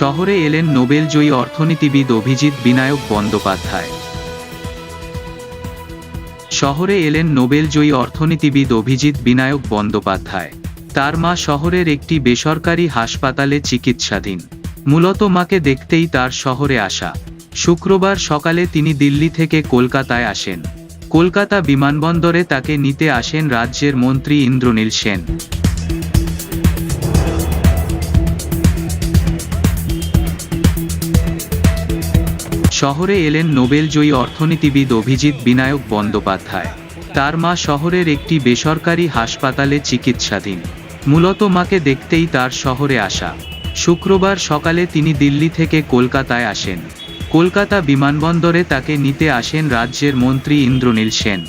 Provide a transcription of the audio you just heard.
শহরে এলেন নোবেলজয়ী অর্থনীতিবিদ অভিজিৎ বিনায়ক বন্দ্যোপাধ্যায়। শহরে এলেন নোবেলজয়ী অর্থনীতিবিদ অভিজিৎ বিনায়ক বন্দ্যোপাধ্যায়। তার মা শহরের একটি বেসরকারি হাসপাতালে চিকিৎসাধীন। মূলত মাকে দেখতেই তার শহরে আসা। শুক্রবার সকালে তিনি দিল্লি থেকে কলকাতায় আসেন। কলকাতা বিমানবন্দরে তাকে নিতে আসেন রাজ্যের মন্ত্রী ইন্দ্রনীল সেন। শহরে এলেন নোবেলজয়ী অর্থনীতিবিদ অভিজিৎ বিনায়ক বন্দ্যোপাধ্যায়। তার মা শহরের একটি বেসরকারি হাসপাতালে চিকিৎসাধীন। মূলত মাকে দেখতেই তার শহরে আসা। শুক্রবার সকালে তিনি দিল্লি থেকে কলকাতায় আসেন। কলকাতা বিমানবন্দরে তাকে নিতে আসেন রাজ্যের মন্ত্রী ইন্দ্রনীল সেন।